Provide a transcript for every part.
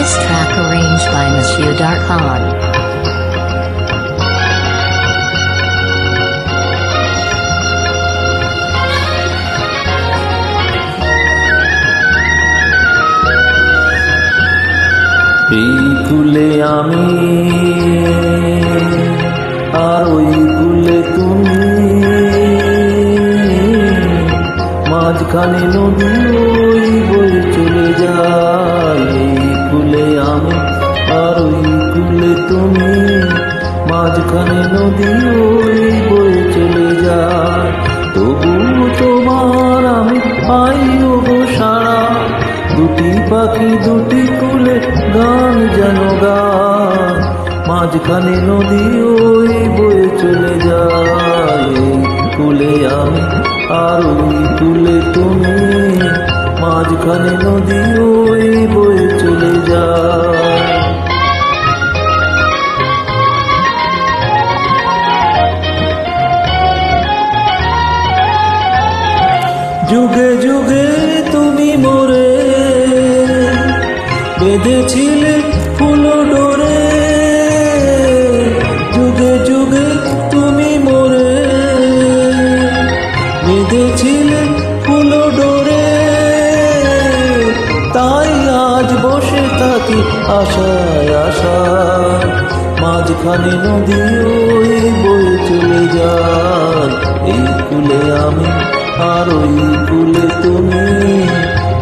This track arranged by Monsieur Darkhan. এই কুলে আমি আর ওই কুলে তুমি মাঝখানে নদী ওই বই চলে যায় আমি আর ওই কুলে তুমি মাঝখানে নদী ওই বই চলে যায়। তবু তোমার আমি পাইও গো সারা। দুটি পাখি, দুটি কুলে গান যেন গান মাঝখানে নদী ওই বয়ে চলে যায়। কুলে আমি আর ওই কুলে তুমি মাঝখানে নদী ওই বয়ে চলে যা যুগে যুগে তুমি মরে বেঁধেছিলে ফুল তাই আজ বসে থাকি আশায় আশা মাঝখানে নদী ওই বয়ে চলে যায়। এই কুলে আমি, আর ওই কুলে তুমি।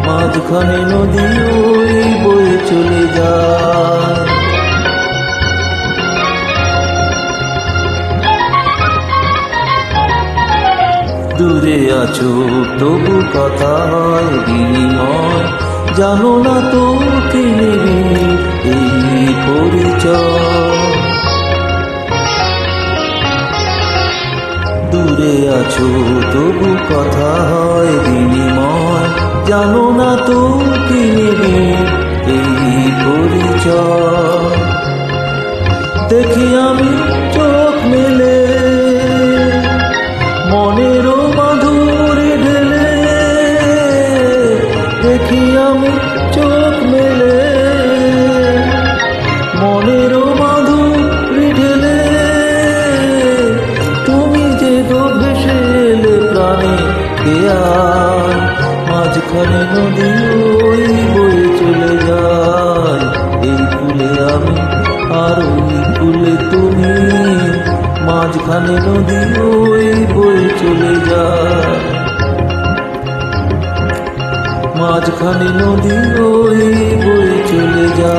মাঝখানে নদী ওই বয়ে চলে যায়। দূরে আছো, তবু কথা হয় বিনিময়। জানো না তো এই দূরে আছো, তবু কথা হয় বিনিময়। জানো না তো এই পরিচয়। দেখি চোখ মেলে। মনেরও মাধুরী ঢেলে তুমি যে গো ভেসে প্রাণে খেয়াল মাঝখানে নদী ওই বয়ে চলে যায়। এই কুলে আমি আর ওই কুলে তুমি, মাঝখানে নদী ওই মাঝখানে নদী ওই বই চলে যা